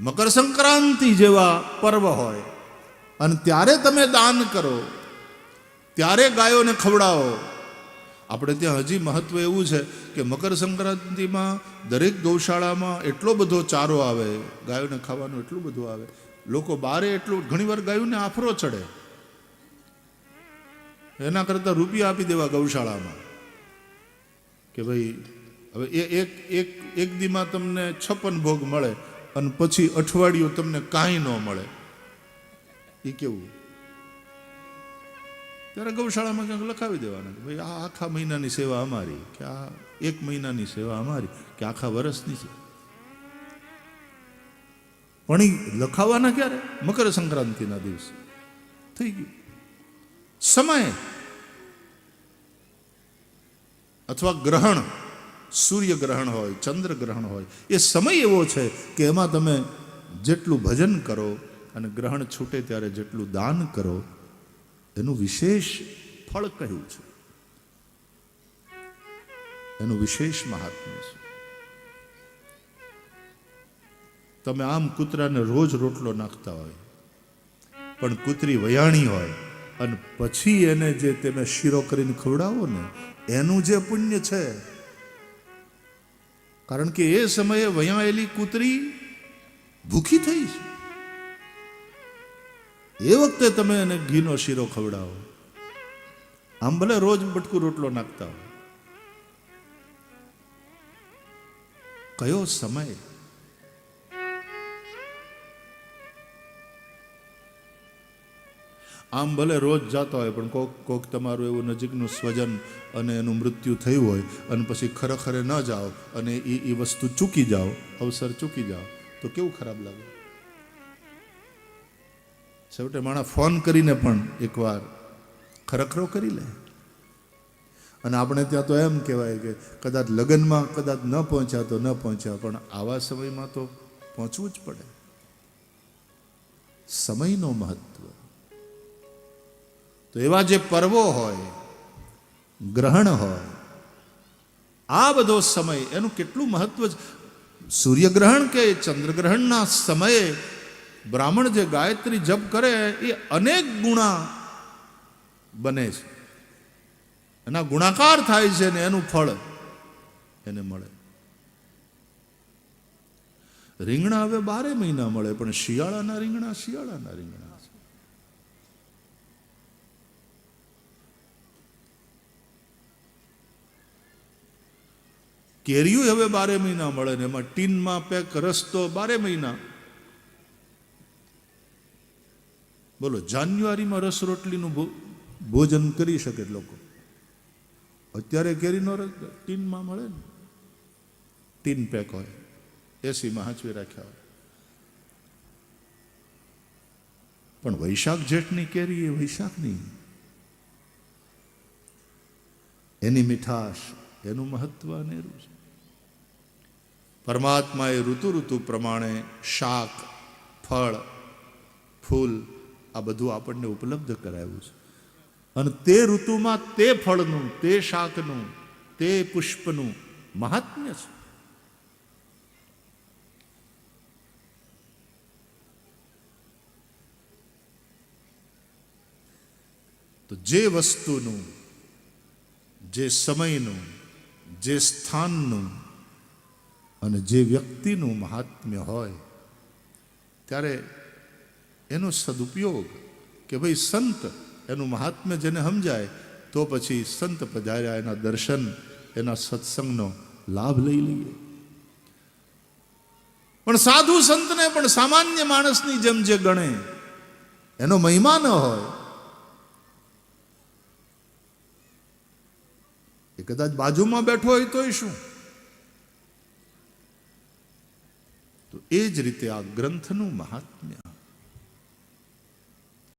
મકર સંક્રાંતિ જેવા પર્વ હોય. અને ત્યારે તમે દાન કરો, ત્યારે ગાયોને ખવડાવો. આપણે ત્યાં હજી મહત્વ એવું છે કે મકર સંક્રાંતિમાં દરેક ગૌશાળામાં એટલો બધો ચારો આવે, ગાયોને ખાવાનું એટલું બધું આવે. લોકો બારે એટલું, ઘણીવાર ગાયોને આફરો ચડે. એના કરતાં રૂપિયા આપી દેવા ગૌશાળામાં. કે ભાઈ, હવે એ એક એક એક દીમાં તમને છપ્પન ભોગ મળે. અને પછી અઠવાડિયું તમને કાંઈ ન મળે. એ કેવું? ત્યારે ગૌશાળામાં ક્યાંક લખાવી દેવાના ભાઈ આ આખા મહિનાની સેવા અમારી, કે આ એક મહિનાની સેવા અમારી, કે આખા વર્ષની છે પણ એ લખાવાના ક્યારે? મકર સંક્રાંતિના દિવસે. થઈ ગયું. સમય અથવા ગ્રહણ સૂર્ય ગ્રહણ હોય, ચંદ્ર ગ્રહણ હોય, એ સમય એવો છે કે એમાં તમે જેટલું ભજન કરો અને ગ્રહણ છૂટે ત્યારે જેટલું દાન કરો, એનું વિશેષ ફળ કહ્યું છે. એનું વિશેષ મહાત્મ્ય છે. તમે આમ કૂતરાને રોજ રોટલો નાખતા હોય, પણ કૂતરી વયાણી હોય, અને પછી એને જે તમે શીરો કરીને ખવડાવો ને, એનું જે પુણ્ય છે કારણ કે એ સમયે વયાયેલી કૂતરી ભૂખી થઈ છે. એ વખતે તમે એને ઘીનો શીરો ખવડાવો. આમ ભલે રોજ બટકું રોટલો નાખતા હો કયો સમય આમ ભલે રોજ જતા હોય, પણ કોક કોક તમારું એવું નજીકનું સ્વજન અને એનું મૃત્યુ થયું હોય અને પછી ખરેખરે ન જાઓ અને એ એ વસ્તુ ચૂકી જાઓ, અવસર ચૂકી જાઓ, તો કેવું ખરાબ લાગે? છેવટે માણસ ફોન કરીને પણ એકવાર ખરેખરો કરી લે. અને આપણે ત્યાં તો એમ કહેવાય કે કદાચ લગ્નમાં કદાચ ન પહોંચ્યા તો ન પહોંચ્યા, પણ આવા સમયમાં તો પહોંચવું જ પડે. સમયનો મહત્વ. તો એવા જે પર્વો હોય, ગ્રહણ હોય, આ બધો સમય એનું કેટલું મહત્વ સૂર્યગ્રહણ કે ચંદ્રગ્રહણના સમયે બ્રાહ્મણ જે ગાયત્રી જપ કરે એ અનેક ગુણા બને છે. એના ગુણાકાર થાય છે ને એનું ફળ એને મળે. રીંગણા હવે બારે મહિના મળે, પણ શિયાળાના રીંગણા શિયાળાના રીંગણા છે. કેરીઓ હવે બારે મહિના મળે ને એમાં ટીનમાં પેક રસ્તો બારે મહિના. બોલો, જાન્યુઆરીમાં રસ રોટલીનું ભોજન કરી શકે લોકો. અત્યારે કેરીનો રસ ટીનમાં મળે ને. ટીન પેક હોય, એસીમાં હાંચવી રાખ્યા હોય. પણ વૈશાખ જેઠની કેરી એ વૈશાખની. એની મીઠાશ, એનું મહત્વ અનેરું છે. પરમાત્માએ ઋતુ ઋતુ પ્રમાણે શાક, ફળ, ફૂલ આ બધું આપણને ઉપલબ્ધ કરાવ્યું છે. અને તે ઋતુમાં તે ફળનું, તે શાકનું, તે પુષ્પનું મહાત્મ્ય છે. તો જે વસ્તુનું, જે સમયનું, જે સ્થાનનું અને જે વ્યક્તિનું મહાત્મ્ય હોય, ત્યારે એનો સદુપયોગ કે ભાઈ સંત એનું મહાત્મ્ય જેને સમજાય, તો પછી સંત પધાર્યા એના દર્શન, એના સત્સંગનો લાભ લઈ લઈએ. પણ સાધુ સંતને પણ સામાન્ય માણસની જેમ જે ગણે, એનો મહિમા ન હોય, એ કદાચ બાજુમાં બેઠો હોય તોય શું? એ જ રીતે આ ગ્રંથનું મહાત્મ્ય.